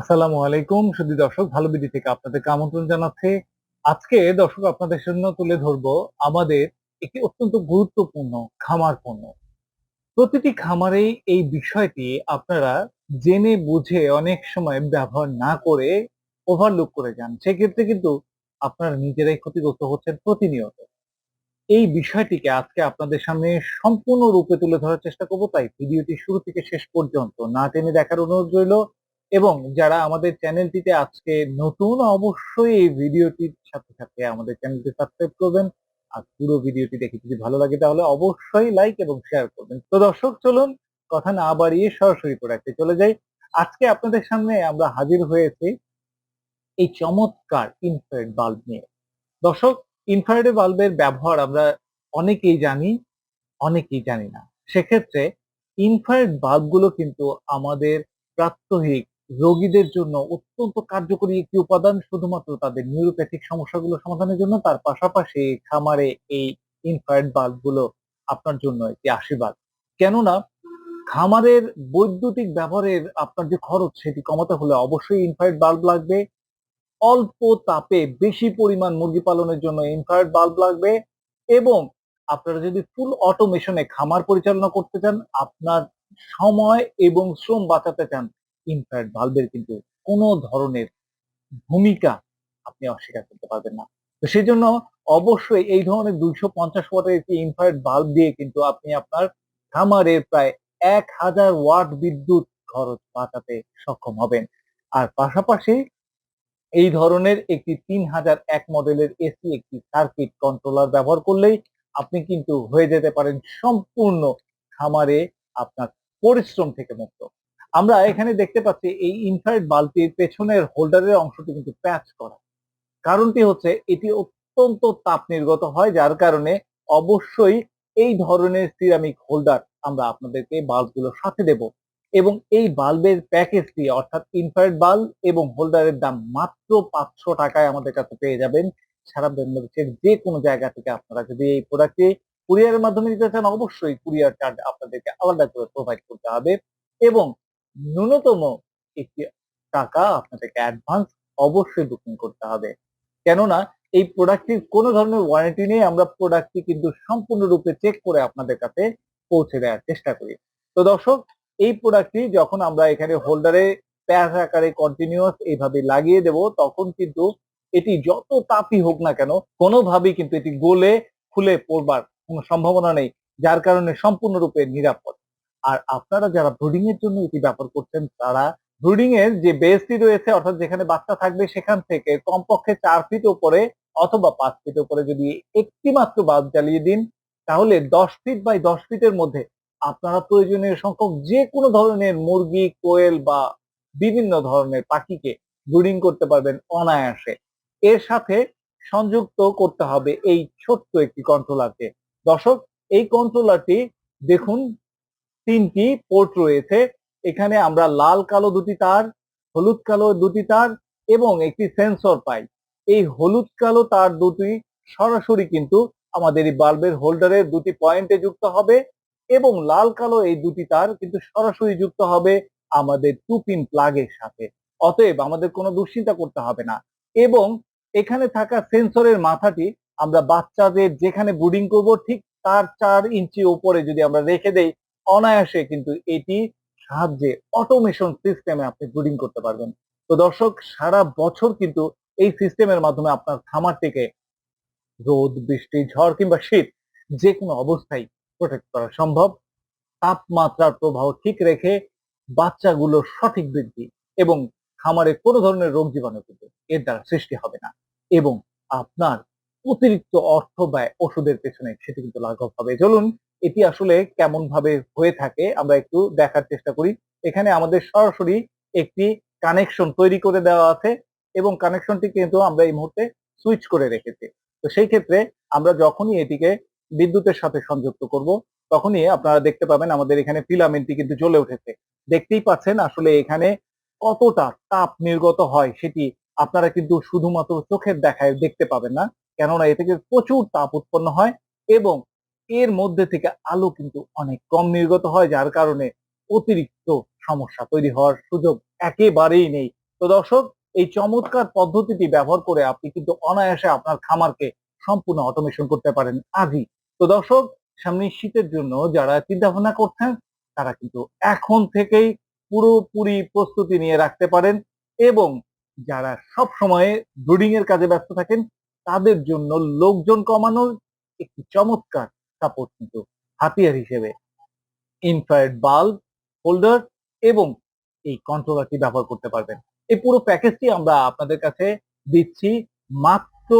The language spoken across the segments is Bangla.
আসসালামু আলাইকুম সুধী দর্শক, ভালো বিধি থেকে আপনাদেরকে আমন্ত্রণ জানাচ্ছি। আজকে দর্শক আপনাদের জন্য তুলে ধরবো আমাদের একটি অত্যন্ত গুরুত্বপূর্ণ খামার পণ্য। প্রতিটি খামারেই এই বিষয়টি আপনারা জেনে বুঝে অনেক সময় ব্যবহার না করে ওভারলুক করে যান। সেক্ষেত্রে কিন্তু আপনারা নিজেরাই ক্ষতিগ্রস্ত হচ্ছেন প্রতিনিয়ত। এই বিষয়টিকে আজকে আপনাদের সামনে সম্পূর্ণ রূপে তুলে ধরার চেষ্টা করব, তাই ভিডিওটি শুরু থেকে শেষ পর্যন্ত না টেনে দেখার অনুরোধ রইল। এবং যারা আমাদের চ্যানেলটিতে আজকে নতুন, অবশ্যই এই ভিডিওটির সাথে সাথে আমাদের চ্যানেলটি সাবস্ক্রাইব করবেন। আর পুরো ভিডিওটি দেখে যদি ভালো লাগে তাহলে অবশ্যই লাইক এবং শেয়ার করবেন। তো দর্শক, চলুন কথা না বাড়িয়ে সরাসরি প্রোডাক্টে চলে যাই। আজকে আপনাদের সামনে আমরা হাজির হয়েছি এই চমৎকার ইনফ্রারেড বাল্ব নিয়ে। দর্শক ইনফ্রারেড বাল্বের ব্যবহার আমরা অনেকেই জানি অনেকেই জানি না। সেক্ষেত্রে ইনফ্রারেড বাল্বগুলো কিন্তু আমাদের প্রাত্যহিক রোগীদের জন্য অত্যন্ত কার্যকরী একটি উপাদান, শুধুমাত্র তাদের নিউরোপ্যাথিক সমস্যাগুলো সমাধানের জন্য, তার পাশাপাশি খামারে এই ইনফ্রারেড বাল্বগুলো আপনার জন্য একটি আশীর্বাদ। কেননা, খামারের বৈদ্যুতিক ব্যবহারের আপনার যে খরচ, সেটি কমাতে হলে অবশ্যই ইনফ্রারেড বাল্ব লাগবে। অল্প তাপে বেশি পরিমাণ মুরগি পালনের জন্য ইনফ্রারেড বাল্ব লাগবে এবং আপনারা যদি ফুল অটোমেশনে খামার পরিচালনা করতে চান, আপনার সময় এবং শ্রম বাঁচাতে চান ইনফ্রারেড বাল্বের কিন্তু কোনো ধরনের ভূমিকা আপনি অস্বীকার করতে পারবেন না। তো সেই জন্য অবশ্যই এই ধরনের দুইশো পঞ্চাশ ওয়াটের একটি ইনফ্রারেড বাল্ব দিয়ে কিন্তু আপনি আপনার খামারের প্রায় এক হাজার ওয়াট বিদ্যুৎ খরচ বাঁচাতে সক্ষম হবেন। আর পাশাপাশি এই ধরনের একটি তিন হাজার এক মডেলের এসি একটি সার্কিট কন্ট্রোলার ব্যবহার করলেই আপনি কিন্তু হয়ে যেতে পারেন সম্পূর্ণ খামারে আপনার পরিশ্রম থেকে মুক্ত। আমরা এখানে দেখতে পাচ্ছি এই ইনফ্রারেড বাল্বটির পেছনের হোল্ডারের অংশটি কিন্তু প্যাচ করা। কারণটি হচ্ছে এটি অত্যন্ত তাপ নির্গত হয়, যার কারণে অবশ্যই এই ধরনের সিরামিক হোল্ডার আমরা আপনাদেরকে বাল্বগুলোর সাথে দেব এবং এই বাল্বের প্যাকেজটি অর্থাৎ ইনফ্রারেড বাল্ব এবং হোল্ডারের দাম মাত্র পাঁচশো টাকায় আমাদের কাছে পেয়ে যাবেন। সারা বাংলাদেশের যে কোনো জায়গা থেকে আপনারা যদি এই প্রোডাক্টটি কুরিয়ারের মাধ্যমে নিতে চান, অবশ্যই কুরিয়ার চার্জ আপনাদেরকে আলাদা করে প্রোভাইড করতে হবে এবং ন্যূনতম একটি টাকা আপনাদেরকে অ্যাডভান্স অবশ্যই বুকিং করতে হবে। কেননা এই প্রোডাক্টটির কোনো ধরনের ওয়ারেন্টি নেই, আমরা প্রোডাক্টটি কিন্তু সম্পূর্ণরূপে চেক করে আপনাদের কাছে পৌঁছে দেওয়ার চেষ্টা করি। তো দর্শক, এই প্রোডাক্টটি যখন আমরা এখানে হোল্ডারে প্যাচ আকারে কন্টিনিউয়াস এইভাবে লাগিয়ে দেব, তখন কিন্তু এটি যত তাপই হোক না কেন, কোনোভাবেই কিন্তু এটি গোলে খুলে পড়বার কোনো সম্ভাবনা নেই, যার কারণে সম্পূর্ণরূপে নিরাপদ। আর আপনারা যারা ব্রুডিং এর জন্য এটি ব্যবহার করছেন, তারা ব্রুডিং এর যে বেসটি রয়েছে, অর্থাৎ যেখানে বাচ্চা থাকবে সেখান থেকে কমপক্ষে চার ফিট উপরে অথবা পাঁচ ফিট উপরে যদি একটি মাত্র বাল্ব জ্বালিয়ে দিন, তাহলে দশ ফিট বাই দশ ফিটের মধ্যে আপনারা প্রয়োজনীয় সংখ্যক যে কোনো ধরনের মুরগি, কোয়েল বা বিভিন্ন ধরনের পাখিকে ব্রুডিং করতে পারবেন অনায়াসে। এর সাথে সংযুক্ত করতে হবে এই ছোট্ট একটি কন্ট্রোলারকে দর্শক, এই কন্ট্রোলারটি দেখুন তিনটি পোর্ট রয়েছে। এখানে আমরা লাল কালো দুটি তার, হলুদ কালো দুটি তার এবং একটি সেন্সর পাই। এই হলুদ কালো তার দুটি সরাসরি কিন্তু আমাদের এই বাল্বের হোল্ডারের দুটি পয়েন্টে যুক্ত হবে এবং লাল কালো এই দুটি তার কিন্তু সরাসরি যুক্ত হবে আমাদের টু পিন প্লাগের সাথে। অতএব আমাদের কোনো দুশ্চিন্তা করতে হবে না এবং এখানে থাকা সেন্সরের মাথাটি আমরা বাচ্চাদের যেখানে ব্রুডিং করব ঠিক তার চার ইঞ্চি উপরে যদি আমরা রেখে দেই অনায়াসে কিন্তু এটি সাহায্যে অটোমেশন সিস্টেমে আপনি ব্রুডিং করতে পারবেন। তো দর্শক, সারা বছর কিন্তু এই সিস্টেমের মাধ্যমে আপনার খামারটিকে রোদ, বৃষ্টি, ঝড় কিংবা শীত যে কোনো অবস্থায় প্রোটেক্ট করা সম্ভব। তাপমাত্রার প্রবাহ ঠিক রেখে বাচ্চাগুলোর সঠিক বৃদ্ধি এবং খামারে কোনো ধরনের রোগ জীবাণু কিন্তু এর দ্বারা সৃষ্টি হবে না এবং আপনার অতিরিক্ত অর্থ ব্যয় ওষুধের পেছনে সেটি কিন্তু লাঘব হবে। চলুন এটি আসলে কেমন ভাবে হয়ে থাকে, আমরা একটু দেখার চেষ্টা করি। এখানে আমাদের সরাসরি একটি কানেকশন তৈরি করে দেওয়া আছে এবং কানেকশনটি কিন্তু আমরা এই মুহূর্তে সুইচ করে রেখেছি। তো সেই ক্ষেত্রে আমরা যখনই এটিকে বিদ্যুতের সাথে সংযুক্ত করব, তখনই আপনারা দেখতে পাবেন আমাদের এখানে ফিলামেন্টটি কিন্তু জ্বলে উঠেছে। দেখতেই পাচ্ছেন আসলে এখানে কতটা তাপ নির্গত হয় সেটি আপনারা কিন্তু শুধুমাত্র চোখের দেখায় দেখতে পাবেন না, কেননা এ থেকে প্রচুর তাপ উৎপন্ন হয় এবং এর মধ্যে থেকে আলো কিন্তু অনেক কম নির্গত হয়, যার কারণে অতিরিক্ত সমস্যা তৈরি হওয়ার সুযোগ একেবারেই নেই। তো দর্শক, এই চমৎকার পদ্ধতিটি ব্যবহার করে আপনি কিন্তু অনায়াসে আপনার খামারকে সম্পূর্ণ অটোমেশন করতে পারেন আজই। তো দর্শক, সামনে শীতের জন্য যারা চিন্তা ভাবনা করছেন, তারা কিন্তু এখন থেকেই পুরোপুরি প্রস্তুতি নিয়ে রাখতে পারেন এবং যারা সব সময়ে ব্রুডিং এর কাজে ব্যস্ত থাকেন, তাদের জন্য লোকজন কমানোর একটি চমৎকার সাপোর্ট হাতিয়ার হিসেবে ইনফ্রারেড বাল্ব হোল্ডার এবং এই কন্ট্রোলারটি ব্যবহার করতে পারবেন। এই পুরো প্যাকেজটি আমরা আপনাদের কাছে দিচ্ছি মাত্র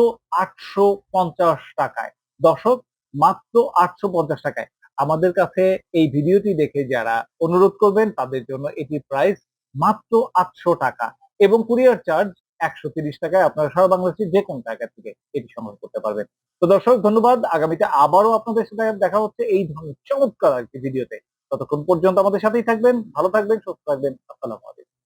আটশো পঞ্চাশ টাকায়। দর্শক, মাত্র আটশো পঞ্চাশ টাকায়। আমাদের কাছে এই ভিডিওটি দেখে যারা অনুরোধ করবেন, তাদের জন্য এটি প্রাইস মাত্র আটশো টাকা। এবং কুরিয়ার চার্জ একশো তিরিশ টাকায় আপনারা সারা বাংলাদেশের যে কোনো জায়গা থেকে এটি সংগ্রহ করতে পারবেন। তো দর্শক, ধন্যবাদ। আগামীতে আবারও আপনাদের সাথে দেখা হচ্ছে এই ধরনের চমৎকার একটি ভিডিওতে। ততক্ষণ পর্যন্ত আমাদের সাথেই থাকবেন, ভালো থাকবেন, সুস্থ থাকবেন। আসসালামু আলাইকুম।